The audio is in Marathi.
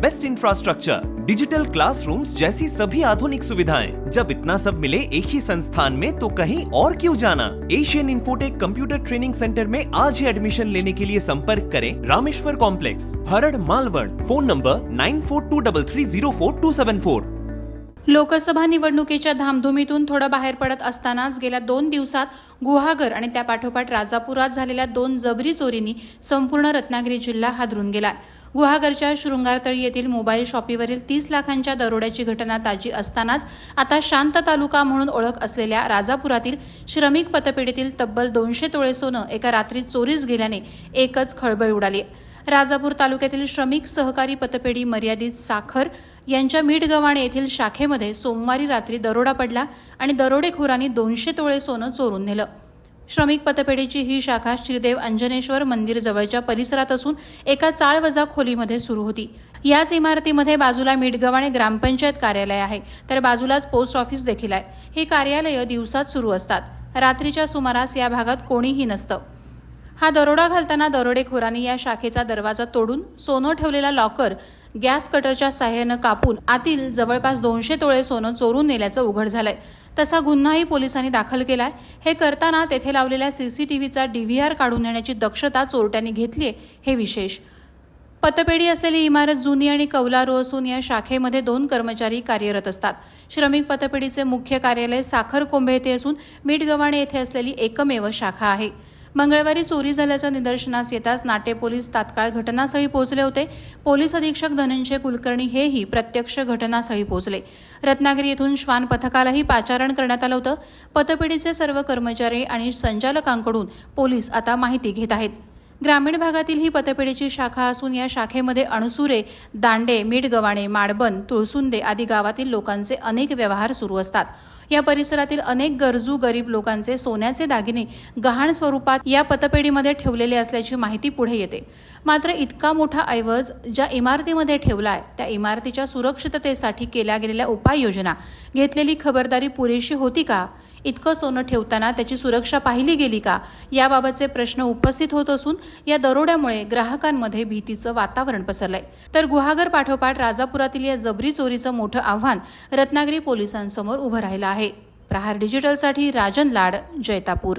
best infrastructure digital classrooms जैसी सभी आधुनिक सुविधाएं। जब इतना सब मिले एक ही संस्थान में तो कहीं और क्यों जाना? Asian Infotech computer training centre में आज ही एडमिशन लेने के लिए संपर्क करें Rameshwar complex Bharad Malvan. Phone number nine four two double three zero four two seven four Lok Sabha निवडणुकीच्या धामधुमीतून थोडं बाहेर पडत असतानाच गेल्या दोन दिवसात गुहागर आणि त्या पाठोपाठ राजापुरात झालेल्या दोन जबरी चोरींनी संपूर्ण रत्नागिरी जिल्हा हादरून गेला गुहागरच्या शृंगारतळी येथील मोबाईल शॉपीवरील तीस लाखांच्या दरोड्याची घटना ताजी असतानाच आता शांत तालुका म्हणून ओळख असलेल्या राजापुरातील श्रमिक पतपेढीतील तब्बल दोनशे तोळे सोनं एका रात्री चोरीस गेल्याने एकच खळबळ उडाली. राजापूर तालुक्यातील श्रमिक सहकारी पतपेढी मर्यादित साखर यांच्या मीठगव्हाणे येथील शाखेमध्ये सोमवारी रात्री दरोडा पडला आणि दरोडेखोरांनी दोनशे तोळे सोनं चोरून नेलं. श्रमिक पतपेढीची ही शाखा श्रीदेव अंजनेश्वर मंदिर जवळच्या परिसरात असून एका चाळवजा खोलीमध्ये सुरू होती. याच इमारतीमध्ये बाजूला मिठगव्हाणे ग्रामपंचायत कार्यालय आहे. तर बाजूलाच पोस्ट ऑफिस देखील आहे. ही कार्यालयं दिवसात सुरू असतात. रात्रीच्या सुमारास या भागात कोणीही नसतं. हा दरोडा घालताना दरोडेखोरांनी या शाखेचा दरवाजा तोडून सोनं ठेवलेला लॉकर गॅस कटरच्या साह्यानं कापून आतील जवळपास दोनशे तोळे सोनं चोरून नेल्याचं उघड झालंय. तसा गुन्हाही पोलिसांनी दाखल केलाय. हे करताना तेथे लावलेल्या सीसीटीव्हीचा डीव्हीआर काढून नेण्याची दक्षता चोरट्यांनी घेतली हे विशेष. पतपेढी असलेली इमारत जुनी आणि कौलारू असून या शाखेमध्ये दोन कर्मचारी कार्यरत असतात. श्रमिक पतपेढीचे मुख्य कार्यालय साखर कोंबे येथे असून मीठगव्हाणे येथे असलेली एकमेव शाखा आहे. मंगळवारी चोरी झाल्याचं निदर्शनास येताच नाटे पोलीस तात्काळ घटनास्थळी पोहोचले होते. पोलीस अधीक्षक धनंजय कुलकर्णी हेही प्रत्यक्ष घटनास्थळी पोहोचले. रत्नागिरी येथून श्वान पथकालाही पाचारण करण्यात आलं होतं. पतपेढीचे सर्व कर्मचारी आणि संचालकांकडून पोलीस आता माहिती घेत आहेत. ग्रामीण भागातील ही पतपेढीची शाखा असून या शाखेमध्ये अणसुरे दांडे मिठगवाणे माडबन तुळसुंदे आदी गावातील लोकांचे अनेक व्यवहार सुरू असतात. या परिसरातील अनेक गरजू गरीब लोकांचे सोन्याचे दागिने गहाण स्वरूपात या पतपेढीमध्ये ठेवलेले असल्याची माहिती पुढे येते. मात्र इतका मोठा ऐवज ज्या इमारतीमध्ये ठेवलाय त्या इमारतीच्या सुरक्षिततेसाठी केल्या गेलेल्या उपाययोजना. घेतलेली खबरदारी पुरेशी होती का? इतकं सोनं ठेवताना त्याची सुरक्षा पाहिली गेली का? याबाबतचे प्रश्न उपस्थित होत असून या दरोड्यामुळे ग्राहकांमध्ये भीतीचं वातावरण पसरलंय. तर गुहागर पाठोपाठ राजापुरातील या जबरी चोरीचं मोठं आव्हान रत्नागिरी पोलिसांसमोर उभं राहिलं आहे. प्रहार डिजिटलसाठी राजन लाड जैतापूर.